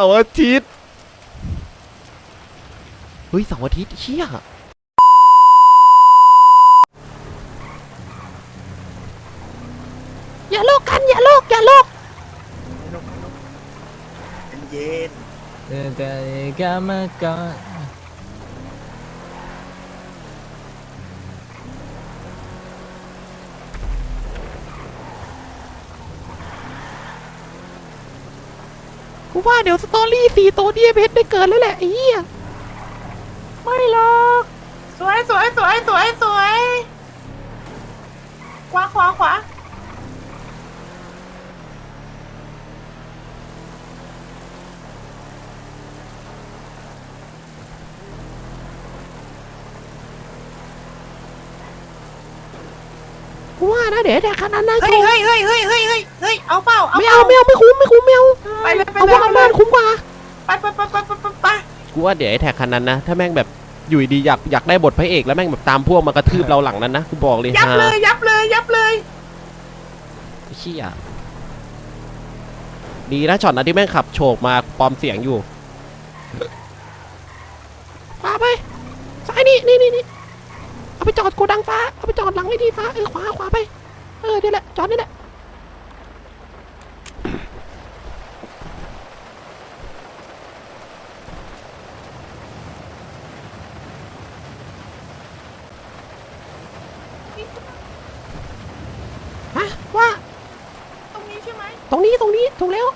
าร์อาทิตย์ เฮ้ยเสาร์อาทิตย์เชี่ยอย่าโลกกัน อย่าโลกอย่าโลกเย็นแต่ก็มาก่อน ว่าเดี๋ยวสตอรี่สี่ตัวดีเพชรได้เกิดแล้วแหละไอ้เหี้ยไม่หรอกสวยสวยสวยสวยสวยขวาขวาขวา ว่านะเดี๋ยวแดกขนาดนั้นเฮ้ยเฮ้ยเฮ้ยเฮ้ยเฮ้ยเฮ้ยเฮ้ยเอาเปล่าเอาไม่เปเอาล่าไม่เอาไม่คุ้มไม่คุ้มไม่เอาไปเลยไปเอาเลพวยกกันบ้านคุ้มกว่าไปไปไปไปไปไปไปกูว่าเดี๋ยวไอ้แท็กคันนั้นนะ ถ้าแม่งแบบอยู่ดีๆอยากอยากได้บทพระเอกแล้วแม่งแบบตามพวกมากระทืบเราหลังนั้นนะกูบอกเลยยับฮะเลยยับเลยยับเลยเชี่ยดีนะช็อตนั้นที่แม่งขับโฉบมาปลอมเสียงอยู่ขวาไปซ้ายนี่นี่นี่นี่ เอาไปจอดโกดังฟ้า เอาไปจอดหลังไอ้ที่ฟ้า เออขวาขวาไป เออนี่แหละ จอดนี่แหละฮะว่า ตรงนี้ใช่ไหม ตรงนี้ตรงนี้ถูกแล้ว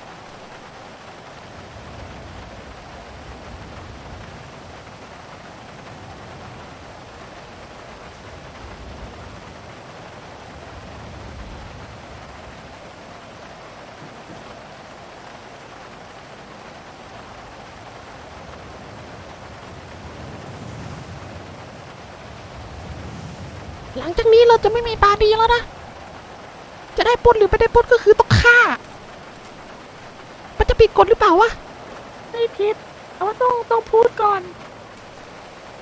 หลังจากนี้เราจะไม่มีปาร์ตี้แล้วนะ จะได้ปล้นหรือไม่ได้ปล้นก็คือต้องฆ่า มันจะผิดกฎหรือเปล่าวะ ไม่ผิดแต่ว่าต้องต้องพูดก่อน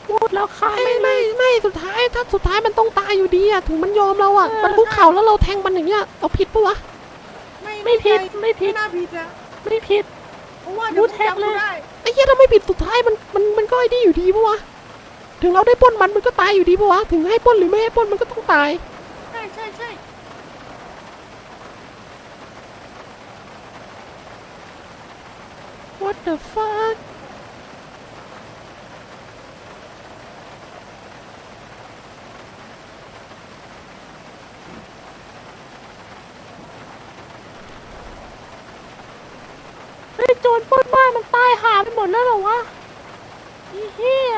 พูดแล้วฆ่าไม่ไม่ไม่สุดท้าย ถ้าสุดท้ายมันต้องตายอยู่ดีอะถึงมันยอมเราอะมันคุกเข่าแล้วเราแทงมันอย่างเงี้ยเราผิดปะวะไม่ผิดไม่ผิดไม่น่าผิดนะไม่ผิดเพราะว่าเดี๋ยวพูดแทนเลยจำได้ไอ้เหี้ยถ้าไม่ผิดสุดท้ายมันมันมันก็ไอ้นี่อยู่ดีปะวะ ถึงเราได้ปล้นมันมันก็ตายอยู่ดีปะวะ ถึงให้ปล้นหรือไม่ให้ปล้นมันก็ต้องตาย ใช่ใช่ใช่ What the fuck เฮ้ยโจรปล้นบ้านมันตายหาไปหมดแล้วเหรอวะอีเหี้ย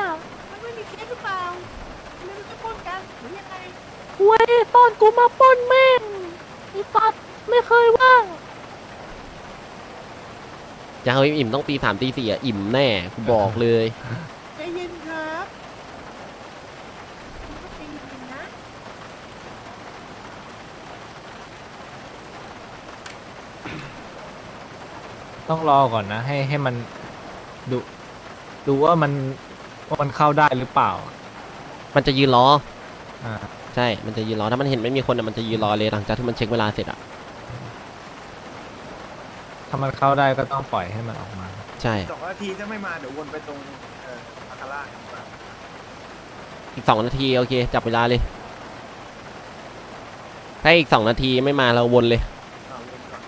เว้ยตอนกูมาปล้นแม่งไอ้ตัดไม่เคยว่างจะเอาอิ่มต้องตีสามตีสี่อะอิ่มแน่กูบอกเลย ใจเย็นครับคุณก็ใจเย็นๆนะ ต้องรอก่อนนะ ให้ให้มันดูดูว่ามันว่ามันเข้าได้หรือเปล่ามันจะยืนรอ อ่า ใช่ มันจะยืนรอ ถ้ามันเห็นไม่มีคนอะมันจะยืนรอเลยหลังจากที่มันเช็คเวลาเสร็จอะถ้ามันเข้าได้ก็ต้องปล่อยให้มันออกมา ใช่ สองนาทีถ้าไม่มาเดี๋ยววนไปตรงเอ่ออาคาร่าดีกว่าอีกสองนาทีโอเค จับเวลาเลย ถ้าอีกสองนาทีไม่มาเราวนเลย เอาวนก่อน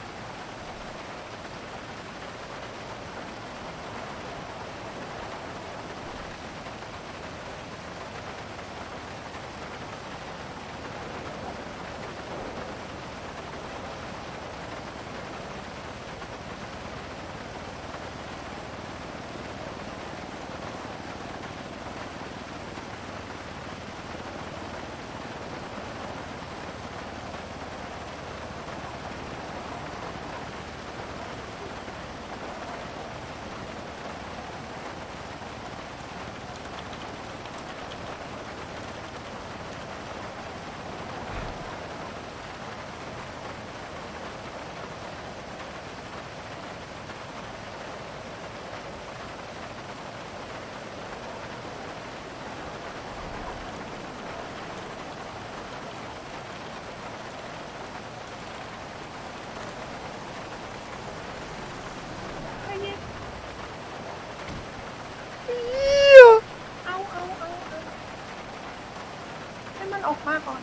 อ มันออกมาก่อน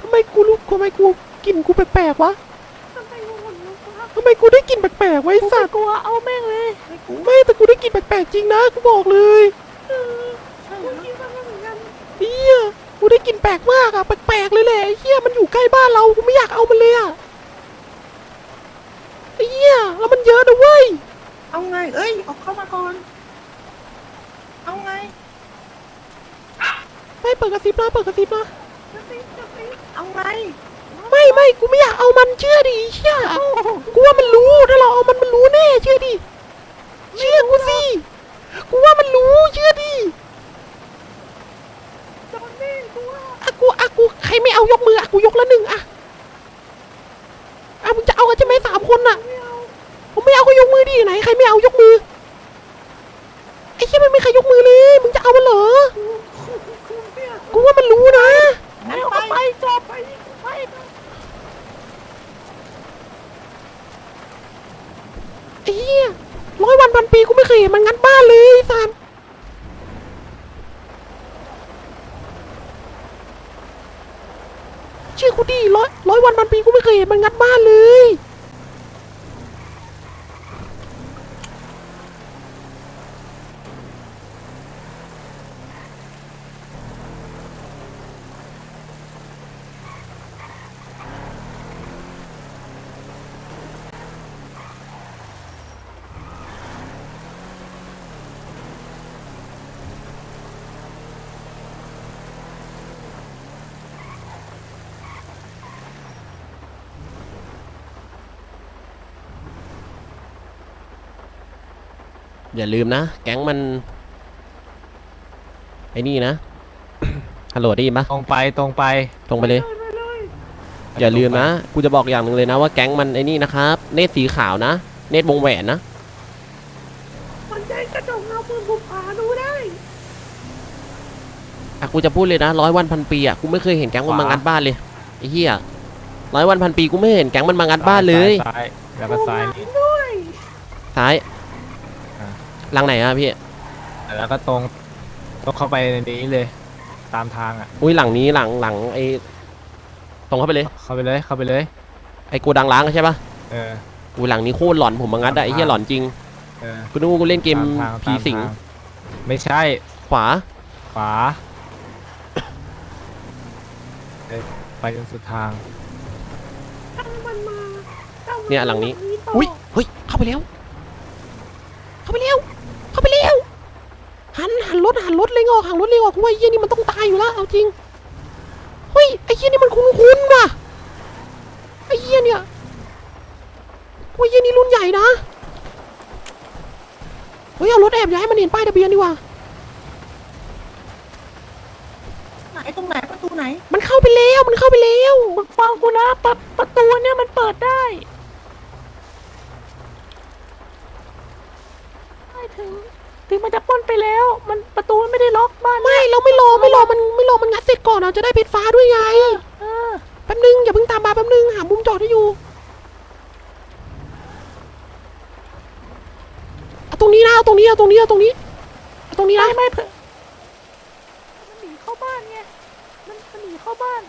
ทำไมกูรู้ทำไมกูกลิ่นกูแปลกๆวะทำไมกูขนลุกวะทำไมกูได้กลิ่นแปลกๆไวะไอ้สัตว์กลัวเอาแม่งเลยไม่กูไม่แต่กูได้กลิ่นแปลกๆจริงนะกูบอกเลยใช่กูคิดว่ามันเหมือนกันเฮียกูได้กลิ่นแปลกมากอะแปลกๆเลยแหละไอ้เฮียมันอยู่ใกล้บ้านเรากูไม่อยากเอามันเลยอะไอ้เฮียแล้วมันเยอะนะเว้ยเอาไง เอ้ย ออกเข้ามาก่อน เอาไงไม่เปิดกระซิบนะเปิดกระซิบนะจะสิจะสิเอาไง ไม่ไม่กูไม่อยากเอามันเชื่อดิเชื่อกูว่ามันรู้ถ้าเราเอามันมันรู้แน่เชื่อดิเชื่อกูสิกูว่ามันรู้เชื่อดิโดนแน่กูว่าอะกูอะกูใครไม่เอายกมืออะกูยกละหนึ่งอะอะมึงจะเอากันใช่ไหมสามคนอะผมไม่เอาก็ยกมือดิไหนใครไม่เอายกมือไอ้เชี่ยมันไม่ใครยกมือเลยมึงจะเอามันเหรอกูเนี่ยกูว่ามันรู้นะงั้นไปไปจอบไปไป ไอ้เหี้ยร้อยวันพันปีกูไม่เคยเห็นมันงัดบ้านเลยไอ้สันเชื่อกูดิร้อยร้อยวันพันปีกูไม่เคยเห็นมันงัดบ้านเลย อย่าลืมนะ แก๊งมัน ไอ้นี่นะ ฮัลโหลได้ยินปะตรงไปตรงไปตรงไปเลย อย่าลืมนะ กูจะบอกอย่างหนึ่งเลยนะว่าแก๊งมันไอ้นี่นะครับ เนตรสีขาวนะ เนตรวงแหวนนะ มันใจกระจกเงาปืนบุกผาดูได้อะกูจะพูดเลยนะร้อยวันพันปีอะกูไม่เคยเห็นแก๊งมันมางัดบ้านเลยไอ้เหี้ยร้อยวันพันปีกูไม่เห็นแก๊งมันมางัดบ้านเลยซ้ายแล้วก็ซ้ายนี่ด้วยซ้ายอะ หลังไหนอะพี่ แล้วก็ตรงตรงเข้าไปในนี้เลย ตามทางอะ อุ้ยหลังนี้หลังหลังไอ้ตรงเข้าไปเลย เข้าไปเลยเข้าไปเลย ไอ้กูดังล้างใช่ปะเออ อุ้ยหลังนี้โคตรหลอนผมมางัดอะไอ้เหี้ยหลอนจริงเออกูนึกว่ากูเล่นเกมตาทางผีสิงตามทาไม่ใช่ ขวา ขวาเอ้ยไปจนสุดทางตั้งมันมาตั้งมัเนี่ยหลังนี้ต่อุ้ยเฮ้ยเข้าไปแล้ว เข้าไปแล้วเข้าไปแล้ว หันหันรถหันรถเลยงออกหันรถเลยงออกกูว่าไอ้เหี้ยนี่มันต้องตายอยู่แล้วเอาจริงเฮ้ยไอ้เหี้ยนี่มันคุ้นๆว่ะไอ้เหี้ยเนี่ยกูว่าไอ้เหี้ยนี่รุ่นใหญ่นะเฮ้ยเอารถแอบอย่าให้มันเห็นป้ายทะเบียนดีกว่าไหนตรงไหนประตูไหน มันเข้าไปแล้วมันเข้าไปแล้วมึงฟังกูนะประประตูเนี่ยมันเปิดได้ไม่ถึง ถึงมันจะปล้นไปแล้ว มันประตูมันไม่ได้ล็อกบ้านไม่เราไม่รอไม่รอมันไม่รอมันงัดเสร็จก่อนเราจะได้เพชรฟ้าด้วยไงเออแป๊บนึงอย่าเพิ่งตามมาแป๊บนึงหามุมจอดให้อยู่เอาตรงนี้นะเอาตรงนี้เอาตรงนี้เอาตรงนี้เอาตรงนี้นะไม่ไม่เพื่อมันหนีเข้าบ้านไงมันมันหนีเข้าบ้าน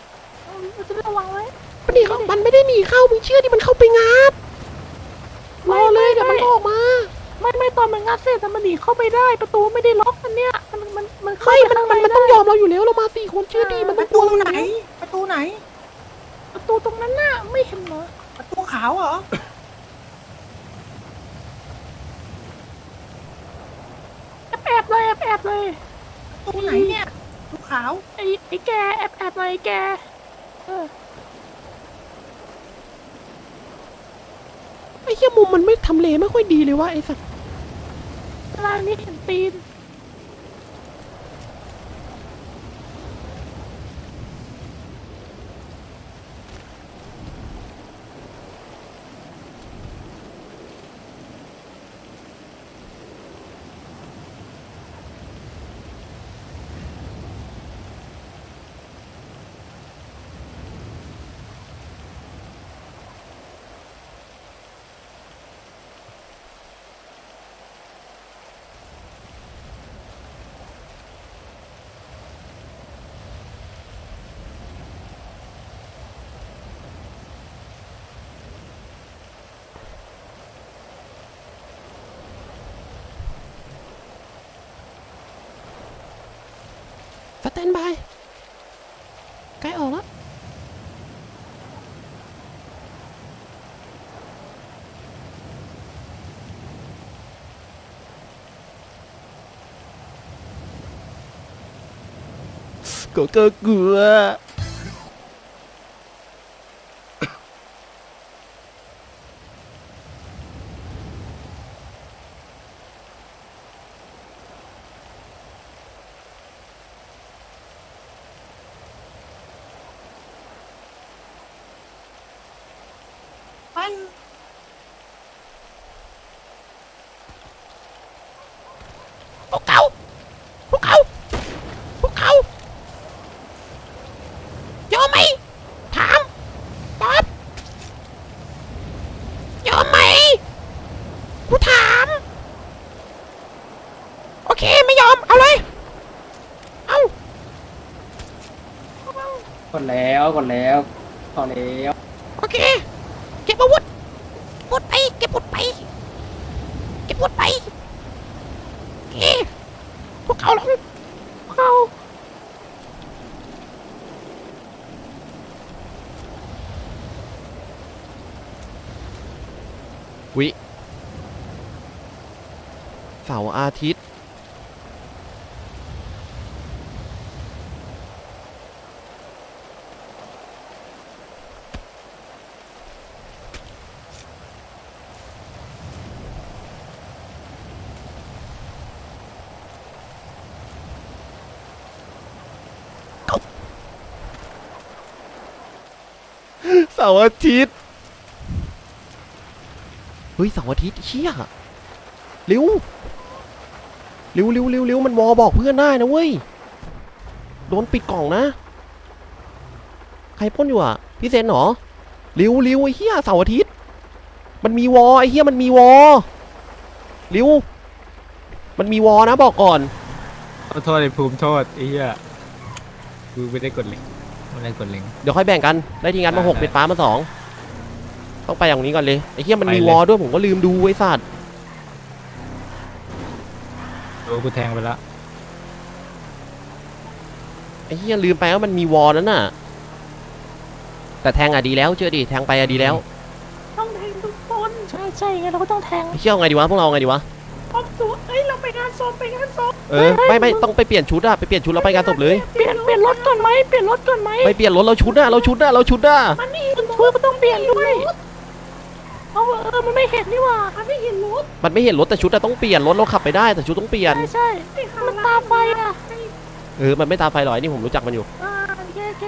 เราเราจะระวังไว้มันหนีเข้ามันไม่ได้หนีเข้ามึงเชื่อดิมันเข้าไปงัดรอเลยเดี๋ยวมันก็ออกมา ไม่ไม่ตอนมันงัดเสร็จแต่มันหนีเข้าไปได้ ประตูไม่ได้ล็อกอันเนี้ยมันมันมันเข้าไม่ไปมันข้างมันในมันต้องได้ยอมเราอยู่แล้วเรามาสี่คนเชื่อดิมันต้องกลัวเราอยู่แล้วประตูไหน ประตูตรงนั้นน่ะไม่เห็นเหรอประตูขาวเหรอ แอบแอบเลยแอบแอบเลยประตูไหนเนี่ย ประตูขาว ไอ้ไอ้แกแอบแอบเลยไอ้แกเออไอ้เหี้ยมุมมันไม่ทำเลไม่ค่อยดีเลยว่ะไอ้สัตว์ ล่านนี้เห็นตีน แตนบายใกล้ออกแล้ว ก็ก็กลัว ไป พวกเขา พวกเขา พวกเขายอมไหม ถามตอบยอมไหม กูถาม โอเค ไม่ยอม เอาเลย เอากดแล้วกดแล้วพอแล้ว โอเค เก็บอาวุธปุดไป เก็บปุดไป เก็บปุดไป โอเค พวกเขาลงพวกเขา วิ เสาร์อาทิตย์ เสาร์อาทิตย์ เฮ้ยเสาร์อาทิตย์เชี่ยเร็ว เร็วเร็วเร็วเร็วมันวอบอกเพื่อนได้นะเว้ย โดนปิดกล่องนะ ใครปล้นอยู่อะ พี่เซนเหรอเร็วเร็วไอ้เหี้ยเสาร์อาทิตย์ มันมีวอไอ้เหี้ยมันมีวอเร็วมันมีวอนะบอกก่อน ขอโทษไอ้ภูมิโทษไอ้เหี้ยกูไม่ได้กดลิงก์ไม่ได้กดลิงก์ เดี๋ยวค่อยแบ่งกัน ได้ทีงันมาได้หกได้เป็ดฟ้ามาสอง ต้องไปอย่างนี้ก่อนเลย ไอ้เหี้ยมันไปมีเลยวอด้วยผมก็ลืมดูไอ้สัตว์ โดน กูแทงไปแล้วไอ้เหี้ยลืมไปว่ามันมีวอนั่นน่ะ แต่แทงอะดีแล้วเชื่อดิแทงไปอะดีแล้วต้องแทงทุกคนใช่ใช่ไงเราก็ต้องแทงไอ้เชี่ยเอาไงดีวะพวกเราเอาไงดีวะพร้อมตัวเอ้ยเราไปงานศพไปงานศพเออไม่ไม่ต้องไปเปลี่ยนชุดอะไปเปลี่ยนชุดแล้วไปงานศพเลยเปลี่ยนเปลี่ยนรถก่อนไหมเปลี่ยนรถก่อนไหมไปเปลี่ยนรถเราชุดอะเราชุดอะเราชุดอะมันไม่คุณช่วยก็ต้องเปลี่ยนด้วย เอาเออมันไม่เห็นนี่หว่ามันไม่เห็นรถมันไม่เห็นรถแต่ชุดอะต้องเปลี่ยนรถเราขับไปได้แต่ชุดต้องเปลี่ยน ใช่ใช่ไอ้ขามันตาไฟอะเออ มันไม่ตามไฟหรอกไอ้นี่ผมรู้จักมันอยู่อ่าโอเคโอเค